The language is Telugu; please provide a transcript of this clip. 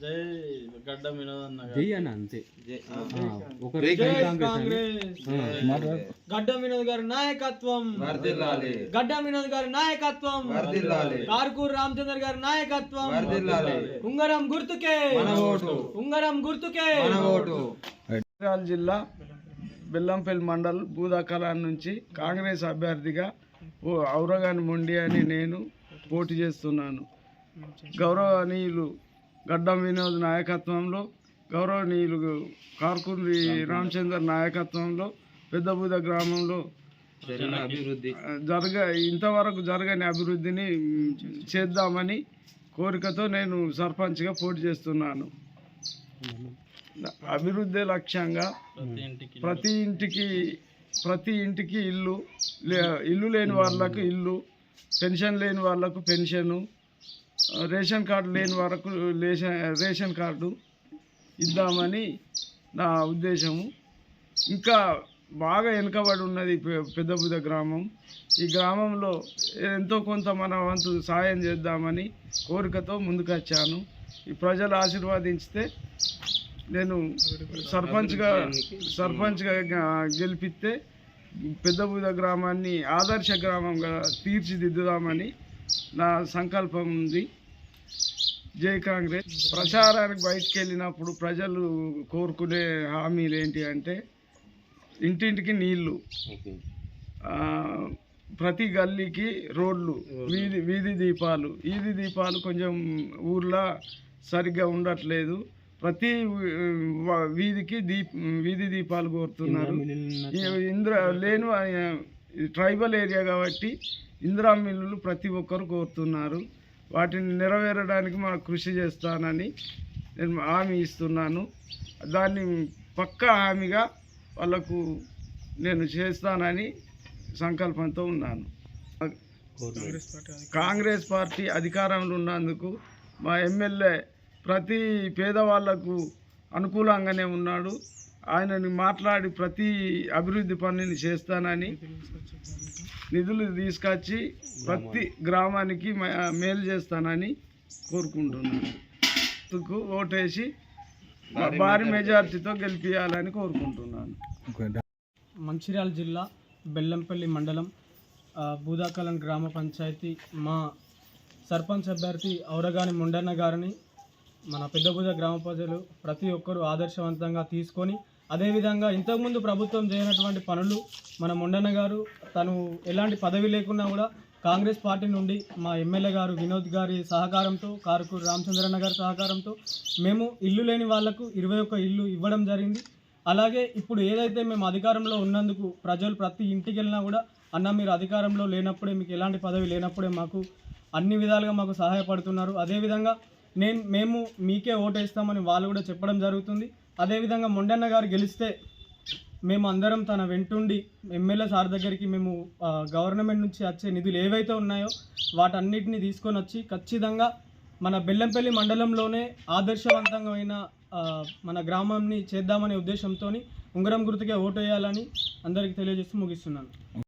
జై గడ్డ గారు. జై అంతే. గడ్డం వినోద్ నాయకత్వం. వర్ధిల్లాలి. గడ్డం వినోద్ గారి నాయకత్వం. వర్ధిల్లాలి. కార్కూర్ రామచంద్ర గారి నాయకత్వం. వర్ధిల్లాలి. ఉంగరం గుర్తుకే. మన ఓటు ఉంగరం గుర్తుకే. మన ఓటు మంచిర్యాల జిల్లా బెల్లంపల్లి మండల్ బూదాకలా నుంచి కాంగ్రెస్ అభ్యర్థిగా ఓ ఔరగాని మొండి అని నేను పోటీ చేస్తున్నాను. గౌరవనీయులు గడ్డం వినోద్ నాయకత్వంలో గౌరవనీయులు కార్కూరి రామచందర్ నాయకత్వంలో పెద్దబూద గ్రామంలో జరిగిన అభివృద్ధి. జరగ ఇంతవరకు జరగని అభివృద్ధిని చేద్దామని కోరికతో నేను సర్పంచ్గా పోటీ చేస్తున్నాను. అభివృద్ధి లక్ష్యంగా ప్రతి ఇంటికి ప్రతి ఇంటికి ప్రతి ఇంటికి ఇల్లు లే- ఇల్లు లేని వాళ్ళకు ఇల్లు పెన్షన్ లేని వాళ్ళకు పెన్షను రేషన్ కార్డు లేని వాళ్ళకు రేషన్ రేషన్ కార్డు ఇద్దామని నా ఉద్దేశము. ఇంకా బాగా వెనుకబడి ఉన్నది పె- పెద్దబుద గ్రామం. ఈ గ్రామంలో ఎంతో కొంత మన వంతు సాయం చేద్దామని కోరికతో ముందుకొచ్చాను. ఈ ప్రజలు ఆశీర్వాదించితే నేను సర్పంచ్గా సర్పంచ్గా గెలిపిస్తే పెద్దబూద గ్రామాన్ని ఆదర్శ గ్రామంగా తీర్చిదిద్దుదామని నా సంకల్పం ఉంది. జై కాంగ్రెస్. ప్రచారానికి బయటికి వెళ్ళినప్పుడు ప్రజలు కోరుకునే హామీలు ఏంటి అంటే ఇంటింటికి నీళ్ళు ప్రతి గల్లీకి రోడ్లు. వీధి వీధి దీపాలు. వీధి దీపాలు కొంచెం ఊర్లో సరిగ్గా ఉండట్లేదు. ప్రతి వీధికి దీప్ వీధి దీపాలు కోరుతున్నారు. ఇంద్ర లేని ట్రైబల్ ఏరియా కాబట్టి ఇందిరా మిల్లులు ప్రతి ఒక్కరు కోరుతున్నారు. వాటిని నెరవేరడానికి మా కృషి చేస్తానని నేను హామీ ఇస్తున్నాను. దాన్ని పక్కా హామీగా వాళ్ళకు నేను చేస్తానని సంకల్పంతో ఉన్నాను. కాంగ్రెస్ పార్టీ అధికారంలో ఉన్నందుకు మా ఎమ్మెల్యే ప్రతి పేదవాళ్ళకు అనుకూలంగానే ఉన్నాడు. ఆయనని మాట్లాడి ప్రతి అభివృద్ధి పనిని చేస్తానని నిధులు తీసుకొచ్చి ప్రతి గ్రామానికి మేలు చేస్తానని కోరుకుంటున్నాను. ఓటేసి భారీ మెజార్టీతో గెలిపించాలని కోరుకుంటున్నాను. మంచిర్యాల జిల్లా బెల్లంపల్లి మండలం బూదాకలం గ్రామ పంచాయతీ మా సర్పంచ్ అభ్యర్థి ఔరగాని ముండన్న గారిని మన పెద్దభుజ గ్రామ ప్రజలు ప్రతి ఒక్కరూ ఆదర్శవంతంగా తీసుకొని అదేవిధంగా ఇంతకుముందు ప్రభుత్వం చేయనటువంటి పనులు మన ముండన్న గారు తను ఎలాంటి పదవి లేకున్నా కూడా కాంగ్రెస్ పార్టీ నుండి మా ఎమ్మెల్యే గారు వినోద్ గారి సహకారంతో కారుకూరు రామచంద్రన్న గారి సహకారంతో మేము ఇల్లు లేని వాళ్ళకు ఇరవై ఒక్క ఇల్లు ఇవ్వడం జరిగింది. అలాగే ఇప్పుడు ఏదైతే మేము అధికారంలో ఉన్నందుకు ప్రజలు ప్రతి ఇంటికి వెళ్ళినా కూడా అన్న మీరు అధికారంలో లేనప్పుడే మీకు ఎలాంటి పదవి లేనప్పుడే మాకు అన్ని విధాలుగా మాకు సహాయపడుతున్నారు. అదేవిధంగా నేను మేము మీకే ఓటేస్తామని వాళ్ళు కూడా చెప్పడం జరుగుతుంది. అదేవిధంగా మొండన్న గారు గెలిస్తే మేము అందరం తన వెంటుండి ఎమ్మెల్యే సార్ దగ్గరికి మేము గవర్నమెంట్ నుంచి వచ్చే నిధులు ఏవైతే ఉన్నాయో వాటన్నిటిని తీసుకొని వచ్చి ఖచ్చితంగా మన బెల్లంపల్లి మండలంలోనే ఆదర్శవంతమైన మన గ్రామాన్ని చేద్దామనే ఉద్దేశంతో ఉంగరం గుర్తుకే ఓటు వేయాలని అందరికీ తెలియజేస్తూ ముగిస్తున్నాను.